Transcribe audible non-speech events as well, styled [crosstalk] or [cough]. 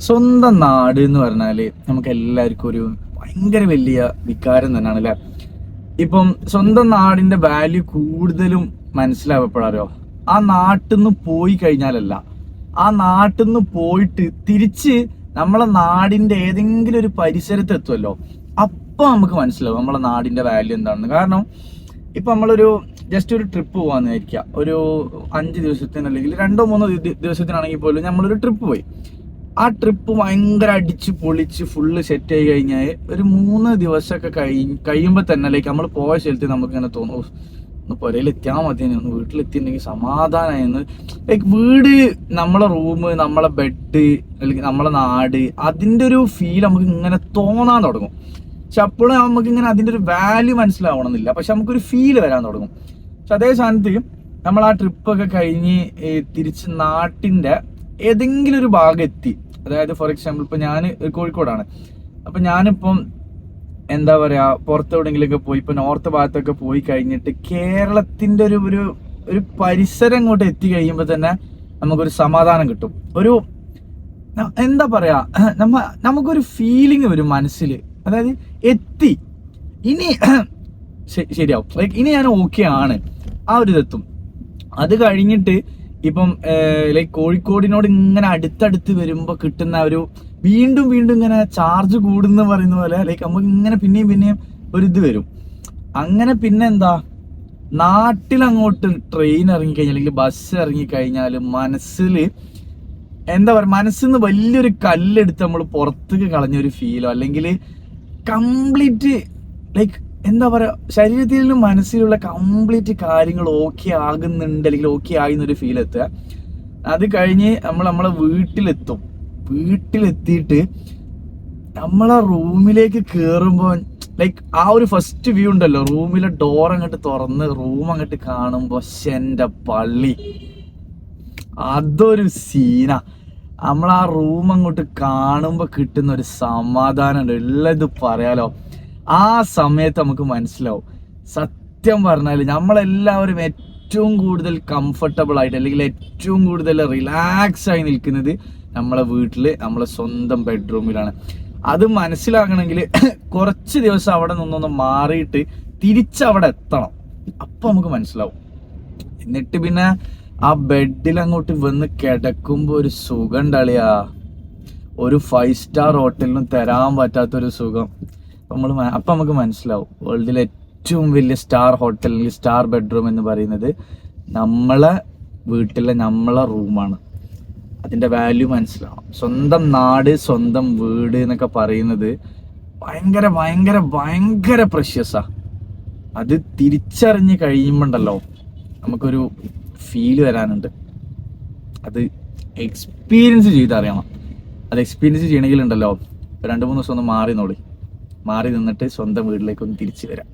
സ്വന്തം നാട് എന്ന് പറഞ്ഞാൽ നമുക്ക് എല്ലാവർക്കും ഒരു ഭയങ്കര വലിയ വികാരം തന്നെയാണ് അല്ലെ? ഇപ്പം സ്വന്തം നാടിന്റെ വാല്യൂ കൂടുതലും മനസ്സിലാവപ്പെടാറോ ആ നാട്ടിൽ നിന്ന് പോയി കഴിഞ്ഞാലല്ല ആ നാട്ടിൽ നിന്ന് പോയിട്ട് തിരിച്ച് നമ്മളെ നാടിന്റെ ഏതെങ്കിലും ഒരു പരിസരത്ത് എത്തുമല്ലോ അപ്പൊ നമുക്ക് മനസ്സിലാവും നമ്മളെ നാടിന്റെ വാല്യൂ എന്താണെന്ന്. കാരണം ഇപ്പൊ നമ്മളൊരു ജസ്റ്റ് ഒരു ട്രിപ്പ് പോകാന്ന് വിചാരിക്കുക ഒരു അഞ്ച് ദിവസത്തിന് അല്ലെങ്കിൽ രണ്ടോ മൂന്നോ ദിവസത്തിനാണെങ്കിൽ പോലും നമ്മളൊരു ട്രിപ്പ് പോയി. ആ ട്രിപ്പ് ഭയങ്കര അടിച്ച് പൊളിച്ച് ഫുള്ള് സെറ്റ് ആയി കഴിഞ്ഞാൽ ഒരു മൂന്ന് ദിവസമൊക്കെ കഴി കഴിയുമ്പോൾ തന്നെ ലൈക്ക് നമ്മൾ പോയ സ്ഥലത്ത് നമുക്ക് ഇങ്ങനെ തോന്നും "ഓ, ഒന്ന് പുരയിൽ എത്തിയാൽ മതി ഒന്ന് വീട്ടിലെത്തിയിട്ടുണ്ടെങ്കിൽ സമാധാനമായിരുന്നു ലൈക്ക് വീട് നമ്മളെ റൂം നമ്മളെ ബെഡ് അല്ലെങ്കിൽ നമ്മളെ നാട് അതിന്റെ ഒരു ഫീൽ നമുക്ക് ഇങ്ങനെ തോന്നാൻ തുടങ്ങും. പക്ഷെ അപ്പോഴും നമുക്ക് ഇങ്ങനെ അതിന്റെ ഒരു വാല്യൂ മനസ്സിലാവണമെന്നില്ല. പക്ഷെ നമുക്കൊരു ഫീൽ വരാൻ തുടങ്ങും. പക്ഷെ അതേ സ്ഥാനത്ത് നമ്മൾ ആ ട്രിപ്പൊക്കെ കഴിഞ്ഞ് തിരിച്ച് നാട്ടിന്റെ ഏതെങ്കിലും ഒരു ഭാഗം എത്തി. അതായത് ഫോർ എക്സാമ്പിൾ ഇപ്പൊ ഞാൻ കോഴിക്കോടാണ്. അപ്പൊ ഞാനിപ്പം എന്താ പറയാ പുറത്തെവിടെങ്കിലൊക്കെ പോയി ഇപ്പൊ നോർത്ത് ഭാഗത്തൊക്കെ പോയി കഴിഞ്ഞിട്ട് കേരളത്തിന്റെ ഒരു ഒരു ഒരു പരിസരം ഇങ്ങോട്ട് എത്തി കഴിയുമ്പോൾ തന്നെ നമുക്കൊരു സമാധാനം കിട്ടും. ഒരു എന്താ പറയാ [clears throat] നമ്മ നമുക്കൊരു ഫീലിംഗ് വരും മനസ്സിൽ. അതായത് എത്തി. ഇനി [clears throat] ശരിയാവും. ലൈക്ക് ഇനി ഞാൻ ഓക്കെ ആണ്. ആ ഒരു ഇതെത്തും. അത് കഴിഞ്ഞിട്ട് ഇപ്പം ലൈക്ക് കോഴിക്കോടിനോട് ഇങ്ങനെ അടുത്തടുത്ത് വരുമ്പോ കിട്ടുന്ന ഒരു വീണ്ടും വീണ്ടും ഇങ്ങനെ ചാർജ് കൂടുന്ന പറയുന്ന പോലെ ലൈക്ക് നമുക്ക് ഇങ്ങനെ പിന്നെയും പിന്നെയും ഒരു ഇത് വരും. അങ്ങനെ പിന്നെ എന്താ? നാട്ടിൽ അങ്ങോട്ട് ട്രെയിൻ ഇറങ്ങിക്കഴിഞ്ഞാൽ അല്ലെങ്കിൽ ബസ് ഇറങ്ങിക്കഴിഞ്ഞാൽ മനസ്സിൽ എന്താ പറയുക മനസ്സിൽ നിന്ന് വലിയൊരു കല്ലെടുത്ത് നമ്മൾ പുറത്തേക്ക് കളഞ്ഞൊരു ഫീലോ അല്ലെങ്കിൽ കംപ്ലീറ്റ് ലൈക്ക് എന്താ പറയുക ശരീരത്തിലും മനസ്സിലുള്ള കംപ്ലീറ്റ് കാര്യങ്ങൾ ഓക്കെ ആകുന്നുണ്ട് അല്ലെങ്കിൽ ഓക്കെ ആയി എന്നൊരു ഫീൽ എത്തുക. അത് കഴിഞ്ഞ് നമ്മൾ നമ്മളെ വീട്ടിലെത്തും. വീട്ടിലെത്തിയിട്ട് നമ്മളെ റൂമിലേക്ക് കയറുമ്പോൾ ലൈക്ക് ആ ഒരു ഫസ്റ്റ് വ്യൂ ഉണ്ടല്ലോ. റൂമിലെ ഡോർ അങ്ങോട്ട് തുറന്ന് റൂം അങ്ങോട്ട് കാണുമ്പോൾ എന്റെ പള്ളി. അതൊരു സീന നമ്മൾ ആ റൂം അങ്ങോട്ട് കാണുമ്പോൾ കിട്ടുന്ന ഒരു സമാധാനം ഉണ്ട് ഉള്ളത് പറയാലോ. ആ സമയത്ത് നമുക്ക് മനസ്സിലാവും. സത്യം പറഞ്ഞാൽ നമ്മളെല്ലാവരും ഏറ്റവും കൂടുതൽ കംഫർട്ടബിൾ ആയിട്ട് അല്ലെങ്കിൽ ഏറ്റവും കൂടുതൽ റിലാക്സ് ആയി നിൽക്കുന്നത് നമ്മളെ വീട്ടിൽ നമ്മളെ സ്വന്തം ബെഡ്റൂമിലാണ് അത് മനസ്സിലാക്കണമെങ്കിൽ [coughs] കുറച്ച് ദിവസം അവിടെ നിന്നൊന്ന് മാറിയിട്ട് തിരിച്ചവിടെ എത്തണം. അപ്പം നമുക്ക് മനസ്സിലാവും. എന്നിട്ട് പിന്നെ ആ ബെഡിൽ അങ്ങോട്ട് വന്ന് കിടക്കുമ്പോൾ ഒരു സുഖം ഉണ്ടാളിയാ. ഒരു ഫൈവ് സ്റ്റാർ ഹോട്ടലിനും തരാൻ പറ്റാത്തൊരു സുഖം. നമ്മൾ അപ്പം നമുക്ക് മനസ്സിലാവും. വേൾഡിലെ ഏറ്റവും വലിയ സ്റ്റാർ ഹോട്ടൽ അല്ലെങ്കിൽ സ്റ്റാർ ബെഡ്റൂം എന്ന് പറയുന്നത് നമ്മളെ വീട്ടിലെ നമ്മളെ റൂമാണ് അതിന്റെ വാല്യൂ മനസ്സിലാവും സ്വന്തം നാട് സ്വന്തം വീട് എന്നൊക്കെ പറയുന്നത് ഭയങ്കര ഭയങ്കര ഭയങ്കര പ്രഷ്യസാണ് അത് തിരിച്ചറിഞ്ഞ് കഴിയുമ്പോണ്ടല്ലോ നമുക്കൊരു ഫീൽ വരാനുണ്ട്. അത് എക്സ്പീരിയൻസ് ചെയ്തറിയണം അത് എക്സ്പീരിയൻസ് ചെയ്യണമെങ്കിൽ ഉണ്ടല്ലോ രണ്ട് മൂന്ന് ദിവസം ഒന്ന് മാറി നോളി മാറി നിന്നിട്ട് സ്വന്തം വീട്ടിലേക്കൊന്ന് തിരിച്ചു വരാം.